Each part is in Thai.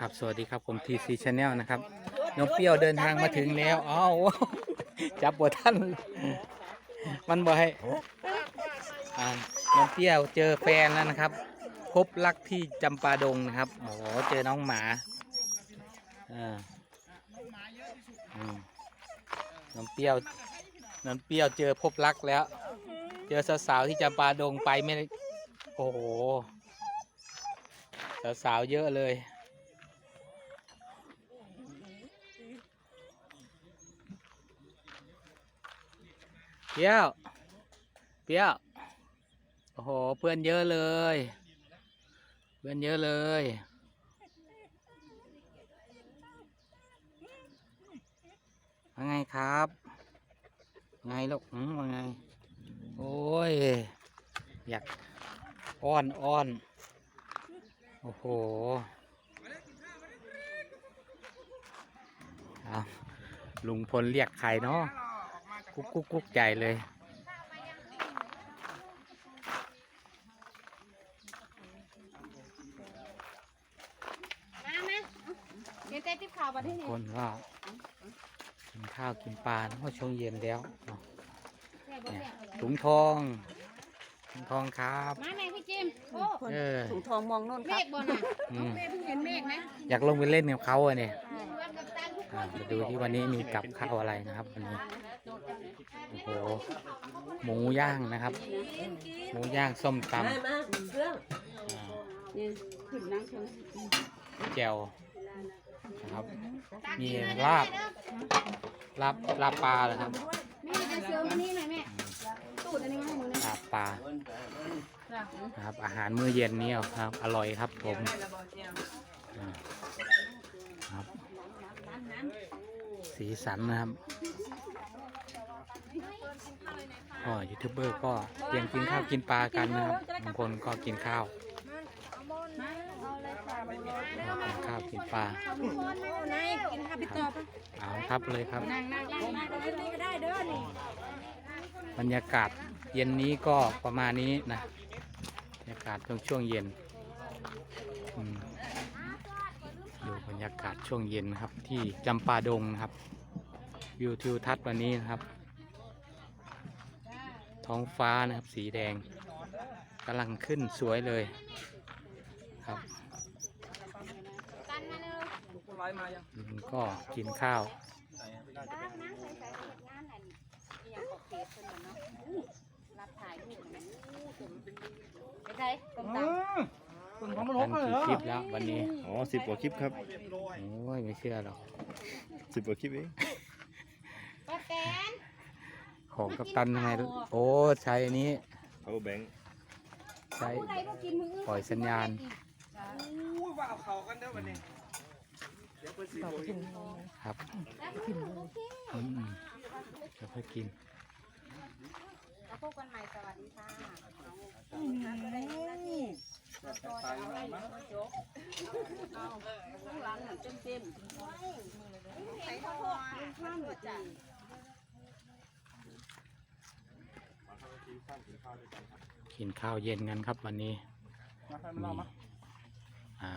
ครับสวัสดีครับผม TC Channel นะครับน้องเปรี้ยวเดินทางมาถึงแล้วอ้าวจับบทท่าน มันบ่ให้อ่าน้องเปรี้ยวเจอแฟนแล้วนะครับ พบรักที่จำปาดงนะครับโอ้โหเจอน้องหมาอ่าน้องเปรี้ยวน้องเปรี้ยวเจอพบรักแล้ว เจอสาวๆที่จำปาดงไปไม่ได้โอ้โหสาวๆเยอะเลย เปี้ยว เปี้ยว โอ้โห เพื่อนเยอะเลย เพื่อนเยอะเลย ว่าไงครับ ไงลูกอืมว่าไง โอ้ย อยากอ้อนอ้อน โอ้โหลุงพลเรียกใครเนาะ กุ๊กกุ๊กกุ๊กใจเลยมาไหมเดี๋ยวเต้ติ๊บข่าวมาที่นี่คนก็กินข้าวกินปลาเนาะช่วงเย็นแล้วเนาะแม่บ่เนี่ยแซ่บถุงทองถุงทองครับ มาไหนพี่จิมโอ้เออถุงทองมองโน่นเมครับฆบ่น่ะอืมเมฆเพิ่งเห็นเมฆไหมอยากลงไปเล่นกับเขาอะเนี่ย อ่านมาดูที่วันนี้มีกับข้าวอะไรนะครับวันนี้โอ้โหหมูย่างนะครับ หมูย่างส้มตำมาเครื่องอ่านี่ขึ้นนั่งเครื่องแจ่วนะครับ มีลาบลาบลาบปลาเหรอครับแม่จะเสือมานี่หน่อยแม่ตูดอันนี้มาให้หนูหนะลาบปลานะครับ อาหารมื้อเย็นนี้ครับ อร่อยครับผมอ่าครับ สีสันนะครับก็ยูทูบเบอร์ก็เตรียมกินข้าวกินปลากันนะครับบางคนก็กินข้าวกินข้าวกินปลาบเอาครับเลยครับ บรรยากาศเย็นนี้ก็ประมาณนี้นะบรรยากาศช่วงช่วงเย็นดูบรรยากาศช่วงเย็นนะครับที่จำปาดงนะครับ วิวทิวทัศน์วันนี้นะครับ ท้องฟ้านะครับสีแดงกำลังขึ้นสวยเลยครับกันมาเลยอืมก็กินข้าวบ้างนะใส่ใส่เสร็จงานนั่นอีหยังขอบเขตเพิ่นน่ะเนาะรับถ่ายรูปนั่นอู้ตุ่มไปใส่ต้มตำทันกี่คลิปแล้ววันนี้ อ๋อสิบกว่าคลิปครับ โอ้ย ไม่เชื่อหรอกสิบกว่าคลิปเองป้าแตน ของกัปตันทำไมโอ้ใช้อันนี้เขาแบงค์ใช้ผู้ใดบ่กินมื้ออื่นปล่อยสัญญาณครับแล้วโอเคอืมๆจะค่อยกิน แล้วพบกันใหม่สวัสดีค่ะใส่ข้าวโพดข้าวหมดจ้ะ กินข้าวเย็นกันครับวันนี้มีอ่า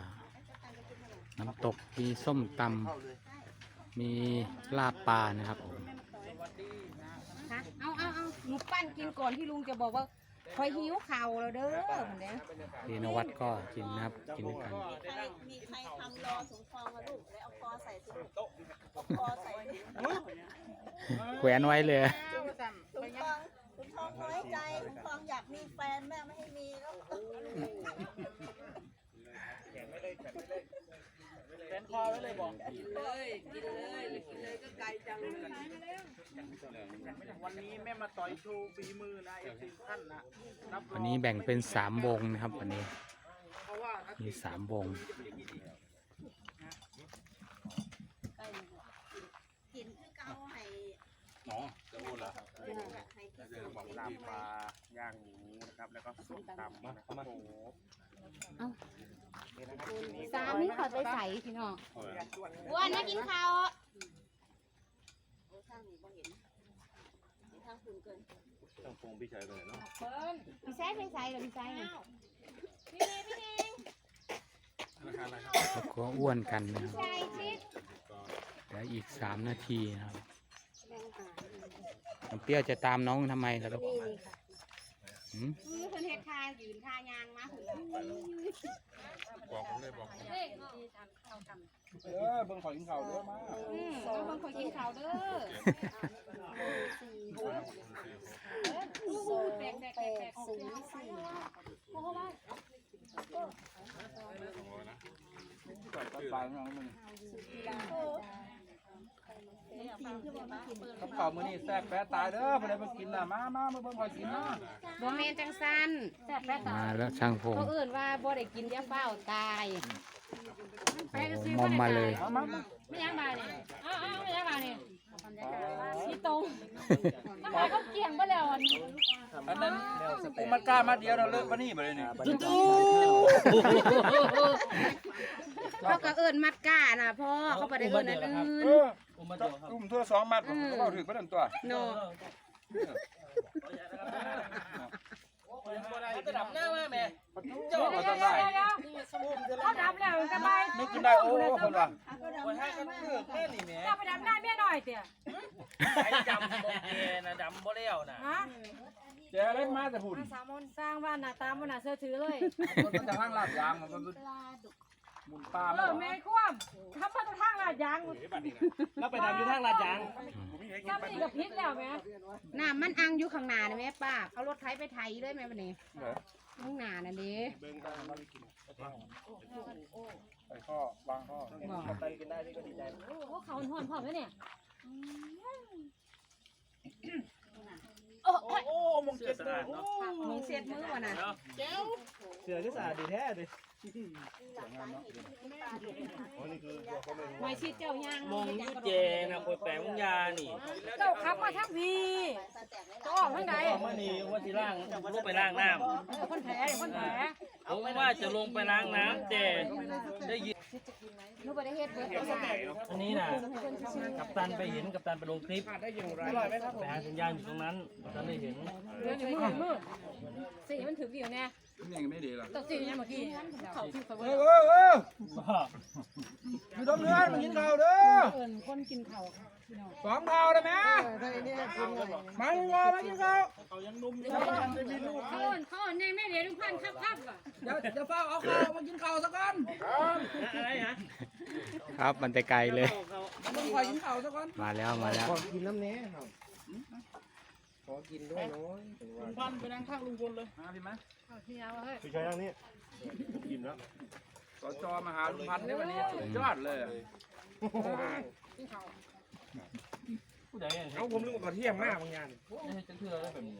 น้ำตกมีส้มตำมีลาบปลานะครับผมฮะเอาเอาเอาหนูปั้นกินก่อนที่ลุงจะบอกว่าคอยหิวข่าวแล้วเด้อเหมือนเนี้ยพี่นวัดก็กินนะครับกินด้วยกันมีใครทำรอถุงทองมาลูกแล้วเอาคอใส่ถุงเอาคอใส่ถุงแขวนไว้เลยถุงทองถุงท องน้อยใจถุงทองอยากมีแฟนแม่ไม่ให้มีแล้ววันนี้แม่มาต่อยโชว์ฝีมือนะเอฟซีท่านนะรับรวัอนงนี้แบ่งเป็นสามวงนะครับวันนี้เพราะว่าถ้ามีสามวงกินคือเกาให้อ๋อจะพูดละให้ กินจะบอกลาบปลาย่างหมูนะครับ แล้วก็ส้มตำนะครับโอ้โหสามนี้ขอไปใส่พี่น้องอ้วนมากินข้าวโอ้ทางนี้บ่เห็นทางคุณเกินต้องพงพี่ชายไปไหนเนาะพี่ใส่ไปใส่หรือพี่ใส่น่ะแล้วก็อ้วนกันนะครับใช่ชิดเดี๋ยวอีกสามนาทีนะครับ น้ำเปรี้ยวจะตามน้องทำไมล่ะลูกหืมคือคนเฮ็ดทายืนทายางมาถึงบอกผมเลยบอกผมเลขดีจังเข้ากันเออเบิ่งขอกินข้าวเด้อมาอืมก็บางคนกินข้าวเด้อแปลกแปลกแปลกแปลกศูนย์สี่เพราะว่าปลาของมึง กับข้าวมื้อนี้แซ่บแปะตายเด้อบ่ได้มากินน่ะมามามาเบิ่งขอกินนะบ่แม่นจังซันแซ่บแปลกมาแล้วช่างพงเขาเอื่นว่าบ่ได้กินยาเฝ้าตายโอ้โหมอมมาเลย มามามาไม่ยังบาเนี่ยอ้าวอ้าวไม่ยังบาเนี่ยชี้ตรงทำไมเขาเกี่ยงไปแล้วอันอันนั้นกูมันกล้ามาเดียวเราเลิกมานี่บ่ได้นี่ เขาก็เอื่นมัดก้าน่ะพ่อเขาบ่ได้เอื่นอันอื่เอนออุ้มเทื่อสองมัดผมก็เอาถึกบ่ทันตัวโนจะดับหน้ามาแม่เจ้าก็ต้องได้เขาดำแล้วสบายนึกขึ้นได้โอ้เพิ่นว่าจะไปดำหน้าแม่หน่อยเตี่ยไอ้ดำโอเคนะดำบ่เลี้ยวนะฮะแกเล่นมาแต่หุ่นสามนสร้างบ้านหน้าตามันน่าเชื่อถือเลยมันจะทางลาดยางมันมันห มุนปลาเออแม่คว่ำทำมาตทางลาดยางแล้วไปดำอยู่ทางลาดยางซ้ำนี่กับพิษแล้วแม่น้ำมันอังอยู่ข้างหน้านะแม่ป้าเอารถไถไปไถเลยแม่บัดนี้ข้างหน้านั่นดิไปข้อวางข้อไปกินได้นี่ก็ดีใจโอ้เขาห่อนๆพร้อมแล้วเนี่ย โอ้มงเจ็ดตัวมึงเสียดมือวะน่ะเสือที่สะอาดดีแท้เลยไม่ชิดเจ้าย่างมงยูเจนะคอยแปลงมุงยานี่เจ้าขับมาทั้งพีจะออกทางไหนเมื่อนี้ว่าที่ล่างลงไปล้างน้คนแผลคนแผลำผมว่าจะลงไปล้างน้ำแต่ได้ยินห นูบ่ได้เฮ็ดเบิดเลยค่ะอันนี้นะกัปตันไปเห็นกัปตันไปลงคลิปไปหาสัญญาณอยู่ตรงนั้นกัปตันได้เห็นเดี๋ยวนี้มือมือสีมันถืออยู่แน่นี่ยังไม่ดีหรอตกสีเนี่ยเมื่อกี้เขาที่เขาเออเออเอออยู่ตรงเนื้อมันกินข้าวเด้อเอินคนกินเขา สองข้าวได้ไหมมาดีกว่ามากินข้าวเขาเอินเขาเอินยังไม่เดี๋ยวทุกพันครับครับอะเดี๋ยวเดี๋ยวเฝ้าเอาข้าวมากินข้าวสักก่อนอะไรฮะครับมันแต่ไกลเลยต้องคอยกินข้าวสักก่อนมาแล้วมาแล้วพันไปนั่งข้างลุงพลเลยมาพี่ไหมเอาที่เอาเฮ้ยพี่ชายทางนี้กินแล้วสจมาหาลุงพันธ์ในวันนี้สุดยอดเลย ผู้ใดเนี่ยเอาผมนึกว่าเที่ยงมากบางอย่างจะเชื่อได้แบบนี้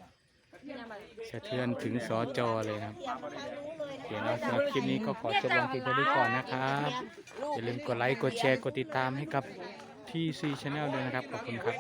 สะเทือนถึงสอจอเลยครับโอเคนะสำหรับคลิปนี้ก็ขอจบลงเพียงเท่านี้ก่อนนะครับ อย่าลืมกดไลค์ กดแชร์ กดติดตามให้กับ TC Channel ด้วยนะครับ ขอบคุณครับ